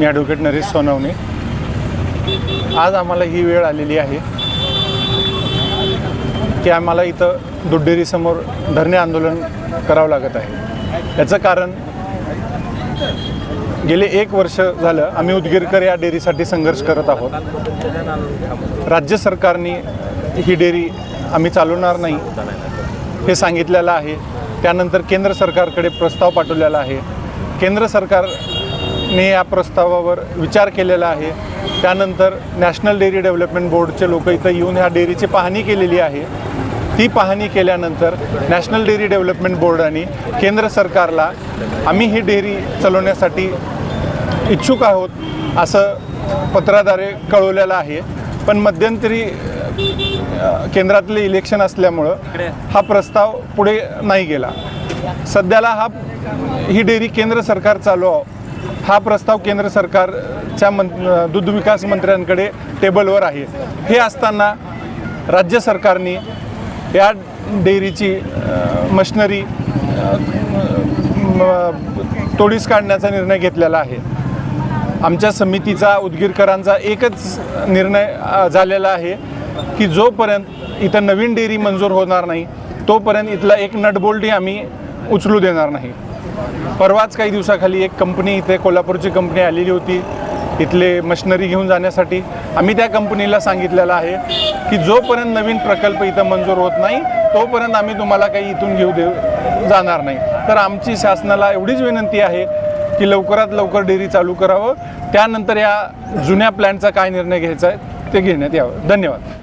मी advocate Naresh Sonawane. आज आम्हाला ही वेळ आलेली आहे की आम्हाला इथं दूध डेअरीसमोर धरणे आंदोलन करावं लागत आहे. याचं कारण गेले एक वर्ष झालं आम्ही उदगीरकर या डेअरीसाठी संघर्ष करत आहोत. राज्य सरकारने ही डेअरी आम्ही चालवणार नाही हे सांगितलेलं आहे. त्यानंतर केंद्र सरकारकडे प्रस्ताव पाठवलेला आहे. केंद्र सरकार सरकारने या प्रस्तावावर विचार केलेला आहे. त्यानंतर नॅशनल डेअरी डेव्हलपमेंट बोर्डचे लोक इथं येऊन ह्या डेअरीची पाहणी केलेली आहे. ती पाहणी केल्यानंतर नॅशनल डेअरी डेव्हलपमेंट बोर्डाने केंद्र सरकारला आम्ही ही डेअरी चालवण्यासाठी इच्छुक आहोत असं पत्राद्वारे कळवलेलं आहे. पण मध्यंतरी केंद्रातले इलेक्शन असल्यामुळं हा प्रस्ताव पुढे नाही गेला. सध्याला हा ही डेअरी केंद्र सरकार चालवावं हा प्रस्ताव केंद्र सरकारच्या मं दूध विकास मंत्र्यांकडे टेबलवर आहे. हे असताना राज्य सरकारने या डेअरीची मशिनरी तोडीस काढण्याचा निर्णय घेतलेला आहे. आमच्या समितीचा उदगीरकरांचा एकच निर्णय झालेला आहे की जोपर्यंत इथं नवीन डेअरी मंजूर होणार नाही तोपर्यंत इथला एक नटबोल्टही आम्ही उचलू देणार नाही. परवाच काही दिवसाखाली एक कंपनी इथे कोल्हापूरची कंपनी आलेली होती. इथले मशिनरी घेऊन जाण्यासाठी. आम्ही त्या कंपनीला सांगितलेलं आहे की जोपर्यंत नवीन प्रकल्प इथं मंजूर होत नाही तोपर्यंत आम्ही तुम्हाला काही इथून घेऊ देऊ जाणार नाही. तर आमची शासनाला एवढीच विनंती आहे की लवकरात लवकर डेअरी चालू करावं. त्यानंतर या जुन्या प्लॅनचा काय निर्णय घ्यायचा आहे ते घेण्यात यावं. धन्यवाद.